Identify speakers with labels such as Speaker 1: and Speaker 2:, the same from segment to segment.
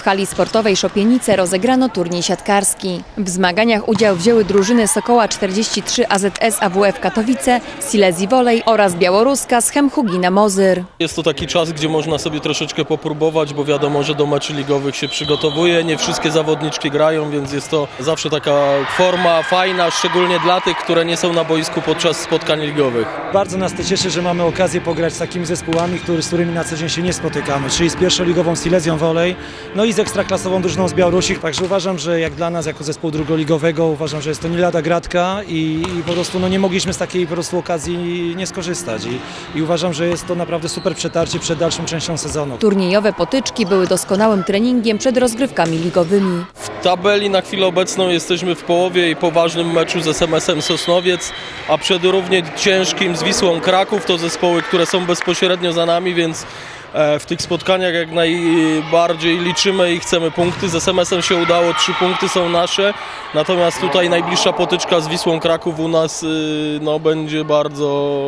Speaker 1: W hali sportowej Szopienice rozegrano turniej siatkarski. W zmaganiach udział wzięły drużyny Sokoła 43 AZS AWF Katowice, Silesii Wolej oraz białoruska z Chemhugina Mozyr.
Speaker 2: Jest to taki czas, gdzie można sobie troszeczkę popróbować, bo wiadomo, że do meczy ligowych się przygotowuje. Nie wszystkie zawodniczki grają, więc jest to zawsze taka forma fajna, szczególnie dla tych, które nie są na boisku podczas spotkań ligowych.
Speaker 3: Bardzo nas to cieszy, że mamy okazję pograć z takimi zespołami, który, z którymi na co dzień się nie spotykamy, czyli z pierwszoligową Silesią Wolej, no i z ekstraklasową drużyną z Białorusi. Także uważam, że jak dla nas, jako zespołu drugoligowego, uważam, że jest to nie lada gratka i, i po prostu no, nie mogliśmy z takiej po prostu okazji nie skorzystać. I, I uważam, że jest to naprawdę super przetarcie przed dalszą częścią sezonu.
Speaker 1: Turniejowe potyczki były doskonałym treningiem przed rozgrywkami ligowymi.
Speaker 2: Tabeli na chwilę obecną jesteśmy w połowie i poważnym meczu z SMS-em Sosnowiec, a przed równie ciężkim z Wisłą Kraków to zespoły, które są bezpośrednio za nami, więc e, w tych spotkaniach jak najbardziej liczymy i chcemy punkty. Z SMS-em się udało, trzy punkty są nasze, natomiast tutaj najbliższa potyczka z Wisłą Kraków u nas y, no, będzie bardzo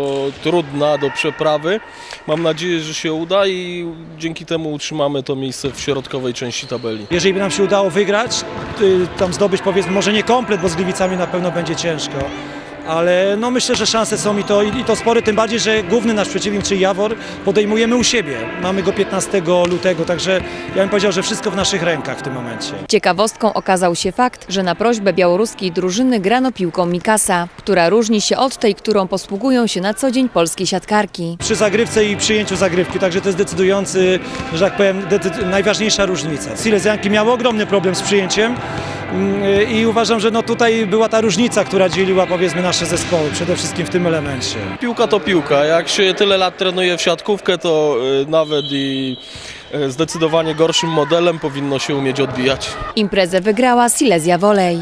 Speaker 2: trudna do przeprawy. Mam nadzieję, że się uda i dzięki temu utrzymamy to miejsce w środkowej części tabeli.
Speaker 3: Jeżeli by nam się udało wygrać, tam zdobyć powiedzmy może nie komplet, bo z Gliwicami na pewno będzie ciężko. Ale no myślę, że szanse są i to, i to spore, tym bardziej, że główny nasz przeciwnik, czyli Jawor, podejmujemy u siebie. Mamy go 15 lutego, także ja bym powiedział, że wszystko w naszych rękach w tym momencie.
Speaker 1: Ciekawostką okazał się fakt, że na prośbę białoruskiej drużyny grano piłką Mikasa, która różni się od tej, którą posługują się na co dzień polskie siatkarki.
Speaker 3: Przy zagrywce i przyjęciu zagrywki, także to jest decydujący, że tak powiem, najważniejsza różnica. Silesianki miały ogromny problem z przyjęciem mm, i uważam, że no tutaj była ta różnica, która dzieliła powiedzmy nasze zespoły, przede wszystkim w tym elemencie.
Speaker 2: Piłka to piłka. Jak się tyle lat trenuje w siatkówkę, to y, nawet i y, zdecydowanie gorszym modelem powinno się umieć odbijać.
Speaker 1: Imprezę wygrała Silesia Wolej.